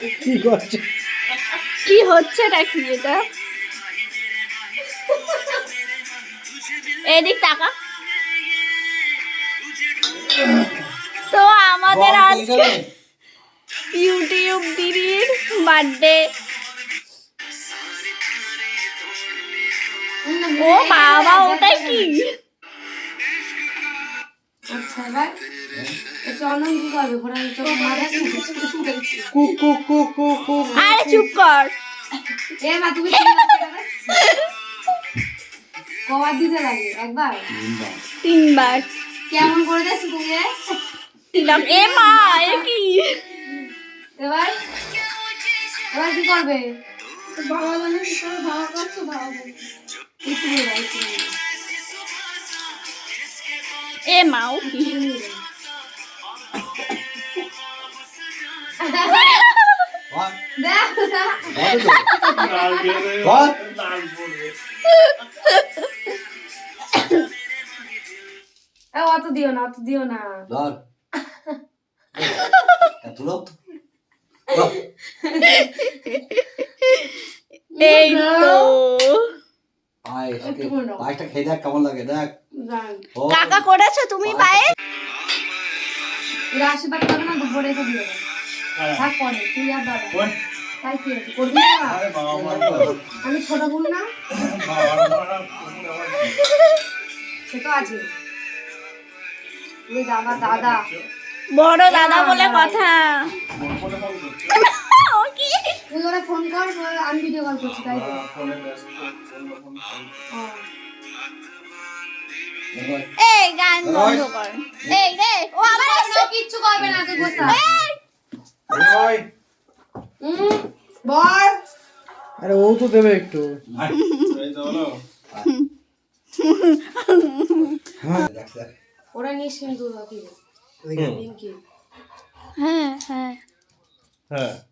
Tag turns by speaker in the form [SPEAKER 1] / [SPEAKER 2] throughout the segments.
[SPEAKER 1] কি করছে?
[SPEAKER 2] কি হচ্ছে নাকি এটা? এদিক টাকা তো আমাদের আজকে ইউটিউব দিদির বার্থডে। ও বাবা ওটাই কি?
[SPEAKER 1] কুক কুক কুক কুক কুক।
[SPEAKER 2] আরে চুপ কর।
[SPEAKER 3] এ মা তুমি? কবার দিতে লাগে একবার?
[SPEAKER 2] তিনবার।
[SPEAKER 3] কেমন করে তুমি এ?
[SPEAKER 2] দিলাম। এ মা এ কি?
[SPEAKER 3] এবার? এবার কি করবে? করে।
[SPEAKER 2] এ মা ও কি?
[SPEAKER 3] অত দিও না অত দিও না।
[SPEAKER 4] ধর। তুলো
[SPEAKER 2] এই তো।
[SPEAKER 4] পায়েসটা খেয়ে দেখ কেমন লাগে দেখ।
[SPEAKER 2] কাকা করেছ তুমি পায়ে।
[SPEAKER 3] আশীর্বাদ করবে না দুপুরে রেখে দিও থাক পরে তুই আর দাদা। তাই কি করবি না? আমি ছোট বোন না? সে তো আছে। তুমি দাদা দাদা।
[SPEAKER 2] বড় দাদা বলে কথা।
[SPEAKER 3] তুই ওরা ফোন কর আমি ভিডিও কল করছি তাই
[SPEAKER 2] এই গান বন্ধ কর। এই রে ও আবার
[SPEAKER 3] কিচ্ছু করবে না তুই বসে বল।
[SPEAKER 1] আরে ও তো দেবে একটু।
[SPEAKER 3] ওরা
[SPEAKER 2] হ্যাঁ হ্যাঁ।
[SPEAKER 5] হ্যাঁ।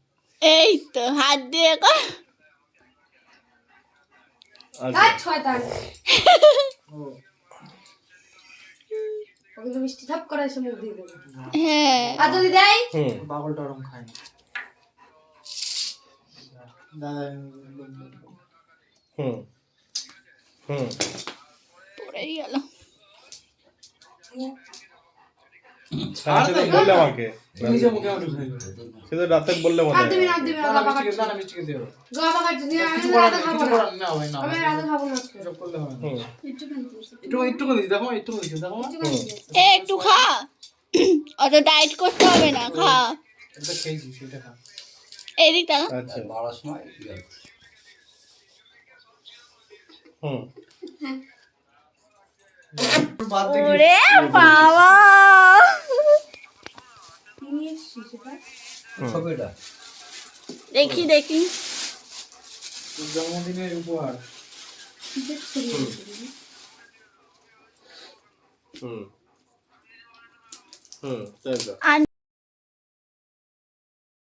[SPEAKER 2] এই তো হাত দিয়ে কর।
[SPEAKER 5] আচ্ছা
[SPEAKER 3] মিষ্টি করে এসে মুখ দিয়ে দেবে।
[SPEAKER 2] হ্যাঁ।
[SPEAKER 3] আর যদি দেয়?
[SPEAKER 1] খায়
[SPEAKER 5] হুম
[SPEAKER 2] পড়েই গেল
[SPEAKER 5] হ্যাঁ, বললে আমাকে। রাতে বললে মনে হয়।
[SPEAKER 1] একটু
[SPEAKER 2] খা। অত ডায়েট করতে হবে না খা।
[SPEAKER 1] খেয়েছি সেটা খা।
[SPEAKER 2] এদিক টাকা
[SPEAKER 5] আচ্ছা।
[SPEAKER 4] বাড়ার সময়
[SPEAKER 5] হুম।
[SPEAKER 2] ওরে বাবা। দেখি দেখি।
[SPEAKER 1] জন্মদিনের উপহার।
[SPEAKER 5] হুম। হুম। তাই